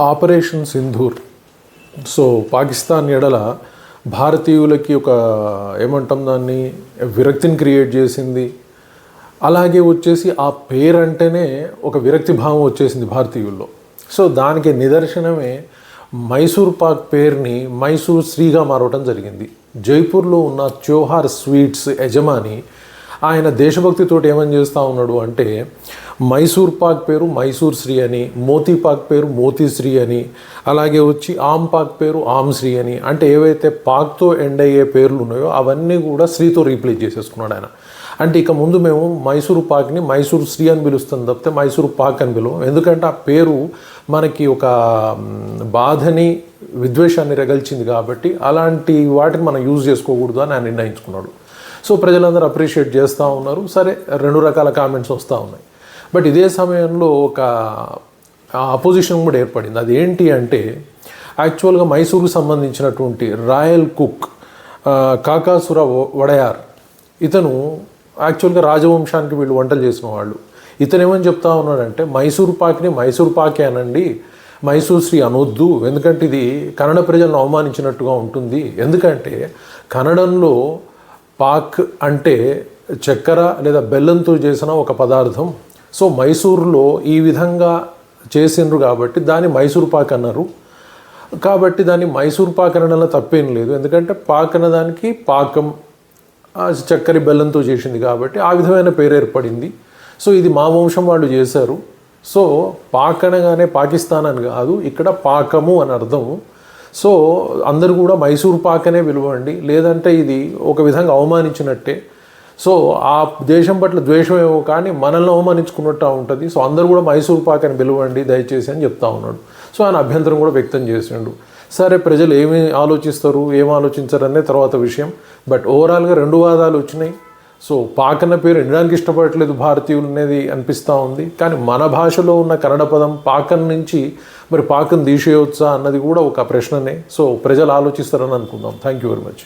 Operation Sindoor. So Pakistan ఎడల భారతీయులకి ఒక ఏమంటాం దాన్ని విరక్తిని క్రియేట్ చేసింది. అలాగే వచ్చేసి ఆ పేరు అంటేనే ఒక విరక్తి భావం వచ్చేసింది భారతీయుల్లో. సో దానికి నిదర్శనమే మైసూర్ పాక్ పేరుని మైసూర్ శ్రీగా మారవటం జరిగింది. జైపూర్లో ఉన్న చోహార్ స్వీట్స్ యజమాని ఆయన దేశభక్తితోటి ఏమని చేస్తూ ఉన్నాడు అంటే మైసూర్ పాక్ పేరు మైసూర్ శ్రీ అని మోతీ పాక్ పేరు మోతీశ్రీ అని అలాగే వచ్చి ఆమ్ పాక్ పేరు ఆమ్ శ్రీ అని. అంటే ఏవైతే పాక్తో ఎండ్ అయ్యే పేర్లు ఉన్నాయో అవన్నీ కూడా శ్రీతో రీప్లేస్ చేసేసుకున్నాడు ఆయన. అంటే ఇక ముందు మేము మైసూరు పాక్ని మైసూరు శ్రీ అని పిలుస్తాం తప్పితే మైసూరు పాక్ అని పిలువం. ఎందుకంటే ఆ పేరు మనకి ఒక బాధని విద్వేషాన్ని రగల్చింది కాబట్టి అలాంటి వాటిని మనం యూజ్ చేసుకోకూడదు అని ఆయన నిర్ణయించుకున్నాడు. సో ప్రజలందరూ అప్రిషియేట్ చేస్తూ ఉన్నారు. సరే రెండు రకాల కామెంట్స్ వస్తూ ఉన్నాయి. బట్ ఇదే సమయంలో ఒక అపోజిషన్ కూడా ఏర్పడింది. అది ఏంటి అంటే యాక్చువల్గా మైసూరుకు సంబంధించినటువంటి రాయల్ కుక్ కాకాసుర వడయార్ ఇతను యాక్చువల్గా రాజవంశానికి వీళ్ళు వంటలు చేసిన వాళ్ళు ఇతను ఏమని చెప్తా ఉన్నాడంటే మైసూర్ పాక్ని మైసూర్ పాకే అనండి. మైసూర్ శ్రీ అనొద్దు. ఎందుకంటే ఇది కన్నడ ప్రజలను అవమానించినట్టుగా ఉంటుంది. ఎందుకంటే కన్నడంలో పాక్ అంటే చక్కెర లేదా బెల్లంతో చేసిన ఒక పదార్థం. సో మైసూరులో ఈ విధంగా చేసిండ్రు కాబట్టి దాన్ని మైసూర్ పాక్ అన్నారు. కాబట్టి దాన్ని మైసూర్ పాక్ అనడంలో తప్పేం లేదు. ఎందుకంటే పాక్ అన్నదానికి పాకం చక్కెర బెల్లంతో చేసింది కాబట్టి ఆ విధమైన పేరు ఏర్పడింది. సో ఇది మా వంశం వాళ్ళు చేశారు. సో పాక్ అనగానే పాకిస్తాన్ అని కాదు ఇక్కడ పాకము అని అర్థము. సో అందరు కూడా మైసూర్ పాక్ అనే పిలవండి. లేదంటే ఇది ఒక విధంగా అవమానించినట్టే. సో ఆ దేశం పట్ల ద్వేషం ఏమో కానీ మనల్ని అవమానించుకున్నట్టు ఉంటుంది. సో అందరూ కూడా మైసూర్ పాక్ అని పిలవండి దయచేసి అని చెప్తా ఉన్నాడు. సో ఆయన అభ్యంతరం కూడా వ్యక్తం చేసిండు. సరే ప్రజలు ఏమి ఆలోచిస్తారు ఏం ఆలోచించరు అనే తర్వాత విషయం. బట్ ఓవరాల్గా రెండు వాదాలు వచ్చినాయి. సో పాక్ అన్న పేరు వినడానికి ఇష్టపడట్లేదు భారతీయులు అనేది అనిపిస్తూ ఉంది. కానీ మన భాషలో ఉన్న కన్నడ పదం పాకన్ నుంచి మరి పాకం తీసేయవచ్చా అన్నది కూడా ఒక ప్రశ్ననే. సో ప్రజలు ఆలోచిస్తారని అనుకుందాం. Thank you very much